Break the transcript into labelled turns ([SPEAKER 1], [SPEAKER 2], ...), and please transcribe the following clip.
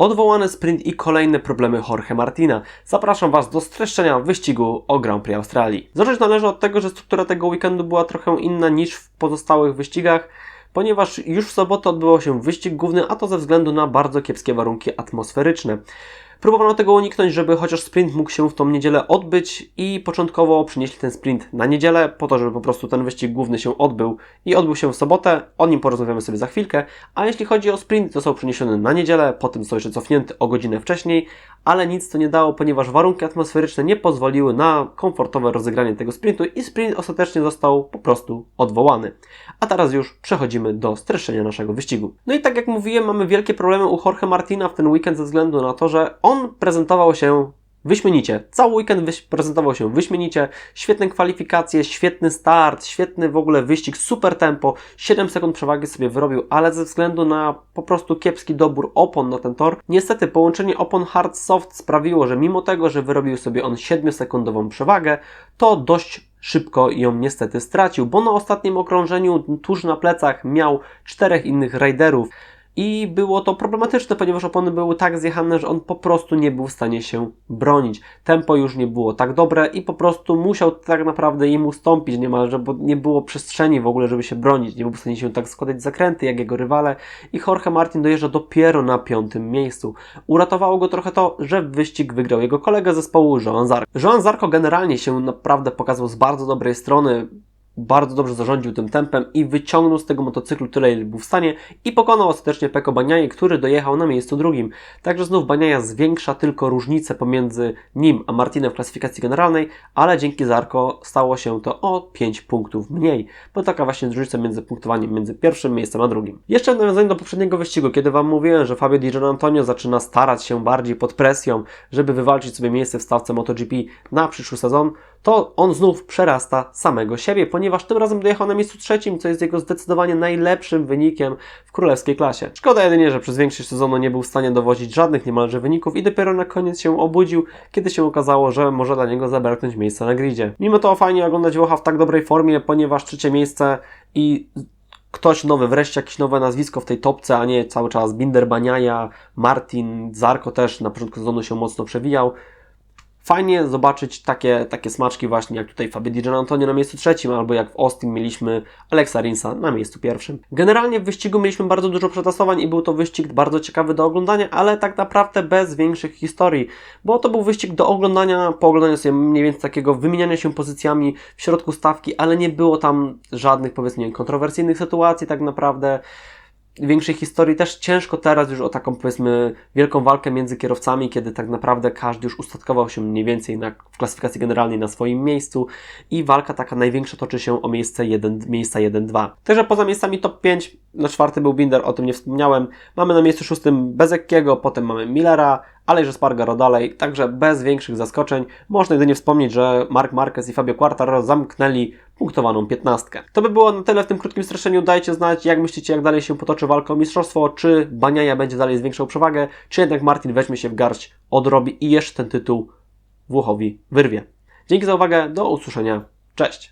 [SPEAKER 1] Odwołany sprint i kolejne problemy Jorge Martina. Zapraszam Was do streszczenia wyścigu o Grand Prix Australii. Zacząć należy od tego, że struktura tego weekendu była trochę inna niż w pozostałych wyścigach, ponieważ już w sobotę odbywał się wyścig główny, a to ze względu na bardzo kiepskie warunki atmosferyczne. Próbowano tego uniknąć, żeby chociaż sprint mógł się w tą niedzielę odbyć i początkowo przynieśli ten sprint na niedzielę, po to, żeby po prostu ten wyścig główny się odbył i odbył się w sobotę. O nim porozmawiamy sobie za chwilkę. A jeśli chodzi o sprint, został przeniesiony na niedzielę, potem został jeszcze cofnięty o godzinę wcześniej, ale nic to nie dało, ponieważ warunki atmosferyczne nie pozwoliły na komfortowe rozegranie tego sprintu i sprint ostatecznie został po prostu odwołany. A teraz już przechodzimy do streszczenia naszego wyścigu. No i tak jak mówiłem, mamy wielkie problemy u Jorge Martina w ten weekend ze względu na to, że on prezentował się wyśmienicie. Cały weekend wyś- prezentował się wyśmienicie. Świetne kwalifikacje, świetny start, świetny w ogóle wyścig, super tempo. 7 sekund przewagi sobie wyrobił, ale ze względu na po prostu kiepski dobór opon na ten tor, niestety połączenie opon hard-soft sprawiło, że mimo tego, że wyrobił sobie on 7-sekundową przewagę, to dość szybko ją niestety stracił, bo na ostatnim okrążeniu tuż na plecach miał czterech innych riderów. I było to problematyczne, ponieważ opony były tak zjechane, że on po prostu nie był w stanie się bronić. Tempo już nie było tak dobre i po prostu musiał tak naprawdę im ustąpić niemalże, bo nie było przestrzeni w ogóle, żeby się bronić. Nie był w stanie się tak składać zakręty jak jego rywale i Jorge Martin dojeżdża dopiero na piątym miejscu. Uratowało go trochę to, że wyścig wygrał jego kolega zespołu Joan Zarco. Joan Zarco generalnie się naprawdę pokazał z bardzo dobrej strony bardzo dobrze zarządził tym tempem i wyciągnął z tego motocyklu tyle, ile był w stanie i pokonał ostatecznie Peko Baniai, który dojechał na miejscu drugim. Także znów Baniaja zwiększa tylko różnicę pomiędzy nim a Martinem w klasyfikacji generalnej, ale dzięki Zarko stało się to o 5 punktów mniej, bo taka właśnie różnica między punktowaniem między pierwszym miejscem a drugim. Jeszcze w nawiązaniu do poprzedniego wyścigu, kiedy Wam mówiłem, że Fabio Di Gian Antonio zaczyna starać się bardziej pod presją, żeby wywalczyć sobie miejsce w stawce MotoGP na przyszły sezon, to on znów przerasta samego siebie, ponieważ tym razem dojechał na miejscu trzecim, co jest jego zdecydowanie najlepszym wynikiem w królewskiej klasie. Szkoda jedynie, że przez większość sezonu nie był w stanie dowodzić żadnych niemalże wyników i dopiero na koniec się obudził, kiedy się okazało, że może dla niego zabraknąć miejsca na gridzie. Mimo to fajnie oglądać Włocha w tak dobrej formie, ponieważ trzecie miejsce i ktoś nowy, wreszcie jakieś nowe nazwisko w tej topce, a nie cały czas Binder Baniaja, Martin, Zarko też na początku sezonu się mocno przewijał. Fajnie zobaczyć takie, takie smaczki właśnie jak tutaj Fabio Di Antonio na miejscu trzecim, albo jak w Austin mieliśmy Alexa Rinsa na miejscu pierwszym. Generalnie w wyścigu mieliśmy bardzo dużo przetasowań i był to wyścig bardzo ciekawy do oglądania, ale tak naprawdę bez większych historii, bo to był wyścig do oglądania, po oglądaniu sobie mniej więcej takiego wymieniania się pozycjami w środku stawki, ale nie było tam żadnych powiedzmy kontrowersyjnych sytuacji tak naprawdę większej historii. Też ciężko teraz już o taką, powiedzmy, wielką walkę między kierowcami, kiedy tak naprawdę każdy już ustatkował się mniej więcej na, w klasyfikacji generalnej na swoim miejscu i walka taka największa toczy się o miejsce 1, miejsca 1-2. Także poza miejscami top 5, na czwarty był Binder, o tym nie wspomniałem. Mamy na miejscu szóstym Bezekkiego, potem mamy Millera, Alejże Spargaro dalej, także bez większych zaskoczeń. Można jedynie wspomnieć, że Mark Marquez i Fabio Quartararo zamknęli punktowaną piętnastkę. To by było na tyle w tym krótkim streszczeniu. Dajcie znać, jak myślicie, jak dalej się potoczy walka o mistrzostwo, czy Baniaja będzie dalej zwiększał przewagę, czy jednak Martin weźmie się w garść, odrobi i jeszcze ten tytuł Włochowi wyrwie. Dzięki za uwagę, do usłyszenia, cześć!